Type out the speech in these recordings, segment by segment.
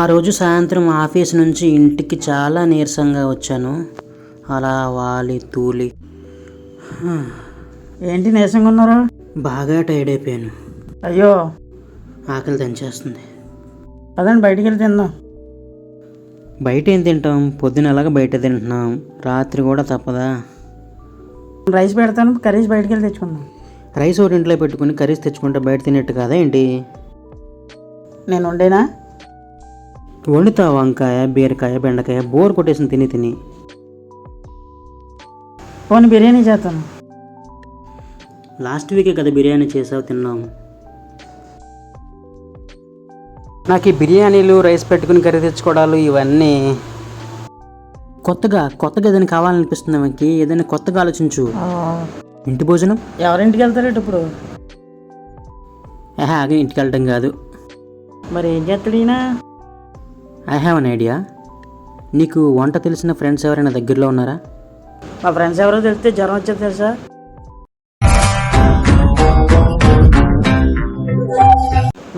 ఆ రోజు సాయంత్రం ఆఫీస్ నుంచి ఇంటికి చాలా నీరసంగా వచ్చాను. అలా వాలి తూలి. ఏంటి నీరసంగా ఉన్నారు? బాగా టైర్డ్ అయిపోయాను. అయ్యో. ఆకలి దంచేస్తుంది. అదండి బయటికి వెళ్ళి తిందాం. బయట ఏం తింటాం? పొద్దున ఎలాగ బయట తింటున్నాం? రాత్రి కూడా తప్పదా? రైస్ పెడతాను కర్రీస్ బయటికి వెళ్ళి తెచ్చుకుందాం. రైస్ ఒకటి ఇంట్లో పెట్టుకుని కర్రీస్ తెచ్చుకుంటే బయట తినేట్టు కదా ఏంటి? నేను ఉండేనా? వండుతా వంకాయ బీరకాయ బెండకాయ బోర్ కొట్టేసిన తిని తిని. పోనీ బిర్యానీ చేస్తాను లాస్ట్ వీకే కదా బిర్యానీ చేసావు తిన్నాం నాకు ఈ బిర్యానీలు రైస్ పెట్టుకుని కర్రీ తెచ్చుకోవడాలు ఇవన్నీ కొత్తగా కొత్తగా ఏదైనా కావాలనిపిస్తుంది మనకి ఏదైనా కొత్తగా ఆలోచించు. ఇంటి భోజనం? ఎవరింటికి వెళ్తారేట ఇప్పుడు? ఇంటికి వెళ్ళడం కాదు. మరి ఏం చేస్తాడు ఈయన? ఐ హ్యావ్ అన్ ఐడియా నీకు వంట తెలిసిన ఫ్రెండ్స్ ఎవరైనా దగ్గరలో ఉన్నారా? మా ఫ్రెండ్స్ ఎవరో తెలిస్తే జ్వరం వచ్చేది తెలుసా?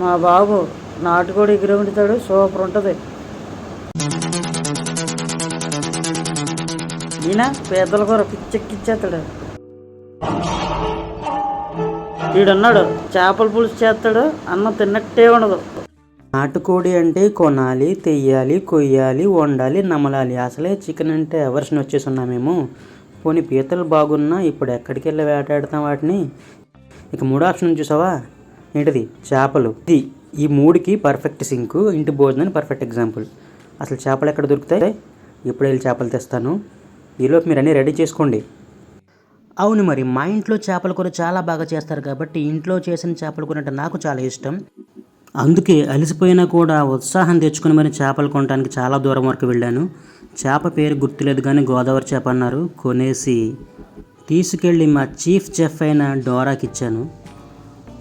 మా బాబు నాటుకోడి ఎగిరి వండుతాడు సూపర్ ఉంటుంది. ఈయన పేదల కూర పిచ్చెక్కిచ్చేస్తాడు. వీడున్నాడు చేపల పులుసు చేస్తాడు అన్నం తిన్నట్టే ఉండదు. నాటుకోడి అంటే కొనాలి తెయ్యాలి కొయ్యాలి వండాలి నమలాలి. అసలే చికెన్ అంటే అవర్షన్ వచ్చేసి ఉన్నామేమో పోనీ పీతలు బాగున్నా ఇప్పుడు ఎక్కడికి వెళ్ళి వేటాడతాం వాటిని? ఇక మూడో ఆప్షన్ చూసావా? ఏంటిది? చేపలు. ఇది ఈ మూడుకి పర్ఫెక్ట్ సింక్ ఇంటి భోజనానికి పర్ఫెక్ట్ ఎగ్జాంపుల్ అసలు చేపలు ఎక్కడ దొరుకుతాయి? ఇప్పుడు వెళ్ళి చేపలు తెస్తాను? ఈలోపు మీరు అన్నీ రెడీ చేసుకోండి. అవును మరి మా ఇంట్లో చేపల కూర చాలా బాగా చేస్తారు కాబట్టి ఇంట్లో చేసిన చేపల కూర అంటే నాకు చాలా ఇష్టం. అందుకే అలసిపోయినా కూడా ఉత్సాహం తెచ్చుకుని మరి చేపలు కొనడానికి చాలా దూరం వరకు వెళ్ళాను. చేప పేరు గుర్తులేదు కానీ గోదావరి చేప అన్నారు. కొనేసి తీసుకెళ్ళి మా చీఫ్ చెఫ్ అయిన డోరాకి ఇచ్చాను.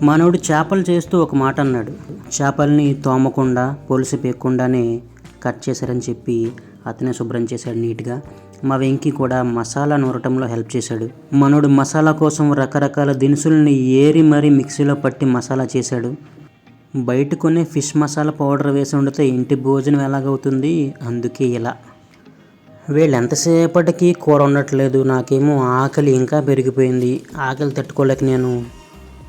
మనోడు చేపలు చేస్తూ ఒక మాట అన్నాడు. చేపల్ని తోమకుండా పొలిసి పేయకుండానే కట్ చేశారని చెప్పి అతనే శుభ్రం చేశాడు నీట్గా. మా వెంకి కూడా మసాలా నూరటంలో హెల్ప్ చేశాడు. మనోడు మసాలా కోసం రకరకాల దినుసుల్ని ఏరి మరీ మిక్సీలో పట్టి మసాలా చేశాడు. బయట కొనే ఫిష్ మసాలా పౌడర్ వేసి వండితే ఇంటి భోజనం ఎలాగవుతుంది? అందుకే ఇలా. వీళ్ళు ఎంతసేపటికి కూర ఉండట్లేదు నాకేమో ఆకలి ఇంకా పెరిగిపోయింది. ఆకలి తట్టుకోలేక నేను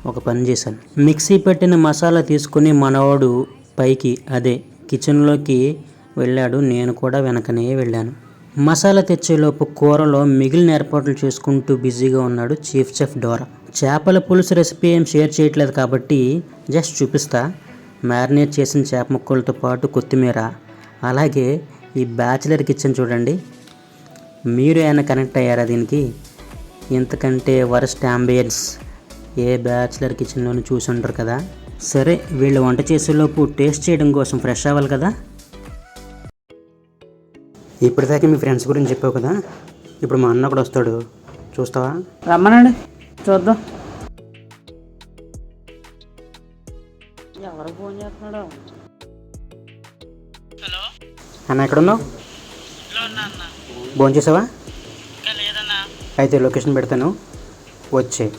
ఒక పని చేశాను. మిక్సీ పెట్టిన మసాలా తీసుకుని మనవాడు పైకి అదే కిచెన్లోకి వెళ్ళాడు. నేను కూడా వెనకనే వెళ్ళాను. మసాలా తెచ్చేలోపు కూరలో మిగిలిన ఏర్పాట్లు చేసుకుంటూ బిజీగా ఉన్నాడు చీఫ్ చెఫ్ డోరా. చేపల పులుసు రెసిపీ ఏం షేర్ చేయట్లేదు కాబట్టి జస్ట్ చూపిస్తా. మ్యారినేట్ చేసిన చేప ముక్కలతో పాటు కొత్తిమీర అలాగే ఈ బ్యాచిలర్ కిచెన్ చూడండి. మీరు ఏమైనా కనెక్ట్ అయ్యారా దీనికి? ఇంతకంటే వరస్ట్ అంబియన్స్ ఏ బ్యాచిలర్ కిచెన్లోనూ చూసి ఉంటారు కదా. సరే వీళ్ళు వంట చేసేలోపు టేస్ట్ చేయడం కోసం ఫ్రెష్ అవ్వాలి కదా? ఇప్పటిదాకా మీ ఫ్రెండ్స్ గురించి చెప్పావు కదా ఇప్పుడు మా అన్న కూడా వస్తాడు. చూస్తావా? రమ్మనండి. చూద్దాం. ఎవరు ఫోన్ చేస్తున్నాడు? అన్న ఎక్కడున్నావు? భోజనం చేసావా లేదన్నా. అయితే లొకేషన్ పెడతాను. వచ్చే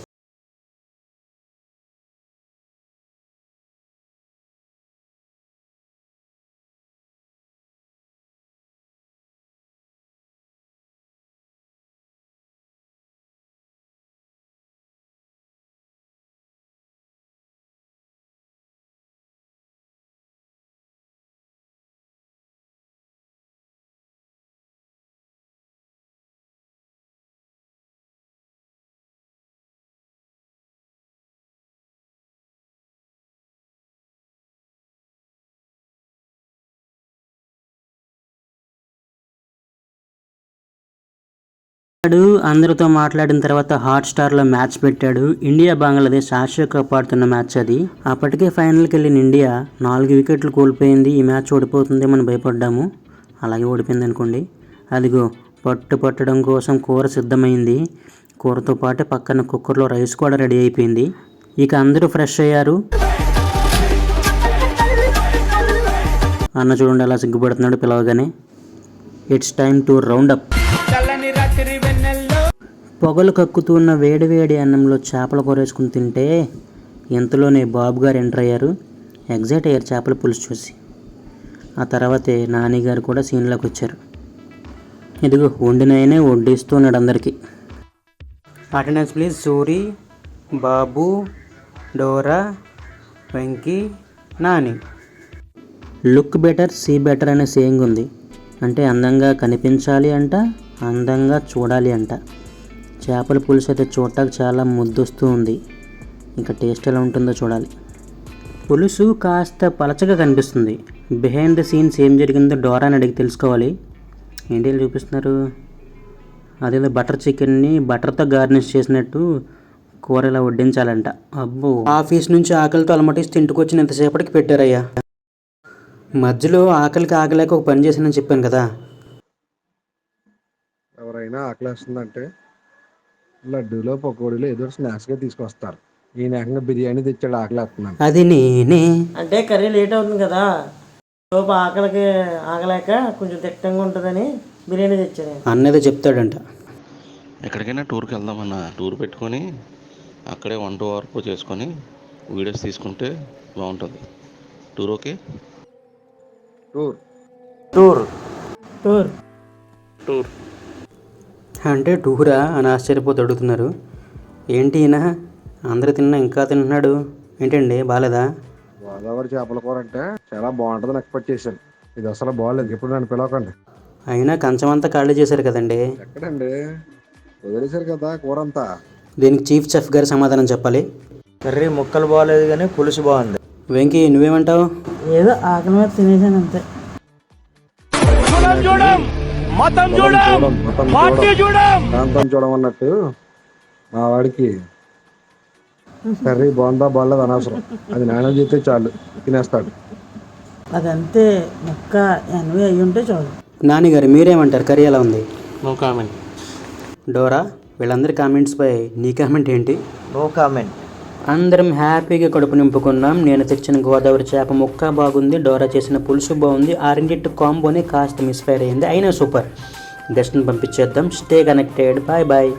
వాడు అందరితో మాట్లాడిన తర్వాత హాట్ స్టార్లో మ్యాచ్ పెట్టాడు. ఇండియా బంగ్లాదేశ్ ఆసియా కప్ ఆడుతున్న మ్యాచ్ అది. అప్పటికే ఫైనల్కి వెళ్ళిన ఇండియా నాలుగు వికెట్లు కోల్పోయింది. ఈ మ్యాచ్ ఓడిపోతుందేమని భయపడ్డాము. అలాగే ఓడిపోయింది అనుకోండి. అదిగో పట్టు పట్టడం కోసం కూర సిద్ధమైంది. కూరతో పాటు పక్కన కుక్కర్లో రైస్ కూడా రెడీ అయిపోయింది. ఇక అందరూ ఫ్రెష్ అయ్యారు. అన్న చూడండి అలా సిగ్గుపడుతున్నాడు పిలవగానే. It's time to round up పొగలు కక్కుతున్న వేడివేడి అన్నంలో చేపల కూర వేసుకుని తింటే ఇంతలోనే బాబు గారు ఎంటర్ అయ్యారు. ఎగ్జైట్ అయ్యారు చేపల పులుసు చూసి. ఆ తర్వాతే నాని గారు కూడా సీన్లోకి వచ్చారు. ఇదిగో వండినయనే వడ్డిస్తున్నాడు అందరికీ. Attendance please. Suri Babu Dora Venky Nani. Look better see better అనే సేయింగ్ ఉంది. అంటే అందంగా కనిపించాలి అంట అందంగా చూడాలి అంట. చేపల పులుసు అయితే చూడటానికి చాలా ముద్దొస్తూ ఉంది. ఇంకా టేస్ట్ ఎలా ఉంటుందో చూడాలి. పులుసు కాస్త పలచగా కనిపిస్తుంది. బిహైండ్ ద సీన్స్ ఏం జరిగిందో డోరా అని అడిగి తెలుసుకోవాలి. ఏంటి చూపిస్తున్నారు? అదేదో బటర్ చికెన్ని బటర్తో గార్నిష్ చేసినట్టు కూర ఇలా వడ్డించాలంట. అబ్బో! ఆఫీస్ నుంచి ఆకలితో అలమటిస్తూ ఇంటికి వచ్చిన ఎంతసేపటికి పెట్టారయ్యా. మధ్యలో ఆకలికి ఆకలేక ఒక పని చేశానని చెప్పాను కదా. ఎవరైనా ఆకలి వస్తుందంటే లడ్డూలో పకోడీలో ఏదో స్నాక్స్గా తీసుకొస్తారు. ఈయన ఏకంగా బిర్యానీ తెచ్చాడు ఆకలేస్తున్నాను అది నేనే. అంటే కర్రీ లేట్ అవుతుంది కదా. లోపు ఆకలికి ఆగలేక కొంచెం తిట్టంగా ఉంటుందని బిర్యానీ తెచ్చాను నేను. అన్నదే చెప్తాడంట. ఎక్కడికైనా టూర్కి వెళ్దామన్న. టూర్ పెట్టుకొని అక్కడే వంట వరకు చేసుకొని వీడియోస్ తీసుకుంటే బాగుంటుంది. Tour okay? Tour tour tour tour అంటే టూరా అని ఆశ్చర్యపోతూ అడుగుతున్నారు. ఏంటి ఈయన? అందరు తిన్నా ఇంకా తింటున్నాడు. ఏంటండి? బాగాలేదా గోదావరి చేపల కూర అంటే చాలా బాగుంటుందని ఎక్స్పెక్ట్ చేశాను. ఇది అసలు బాగాలేదు. ఎప్పుడు నన్ను పిలవకండి. అయినా కంచమంతా ఖాళీ చేశారు కదండి. ఎక్కడండి? వదిలేశారు కదా కూర అంతా దీనికి చీఫ్ చెఫ్ గారి సమాధానం చెప్పాలి. కర్రీ ముక్కలు బాగాలేదు కానీ పులుసు బాగుంది. వెంకీ నువ్వేమంటావు? ఏదో ఆకలి మీద తినేసాను అంతే. మతం చూడం! మతం చూడం. ప్రాంతం చూడమన్నట్టు మా వాడికి కర్రీ బాగుందా బాగాలేదు అనవసరం. అది నాన్న చేస్తే చాలు తినేస్తాడు. అదంతే ముక్క ఎనభై అయ్యి ఉంటే చాలు. నాని గారు మీరేమంటారు? కర్రీ ఎలా ఉంది? No comment. డోరా వీళ్ళందరి కామెంట్స్పై నీ కామెంట్ ఏంటి? No comment. అందరం హ్యాపీగా కడుపు నింపుకున్నాం. నేను తెచ్చిన గోదావరి చేప ముక్క బాగుంది. డోరా చేసిన పులుసు బాగుంది. ఆ రెండింటి కాంబోనే కాస్త మిస్ఫైర్ అయింది అయినా సూపర్. దర్శనం పంపించేద్దాం. Stay connected. Bye bye.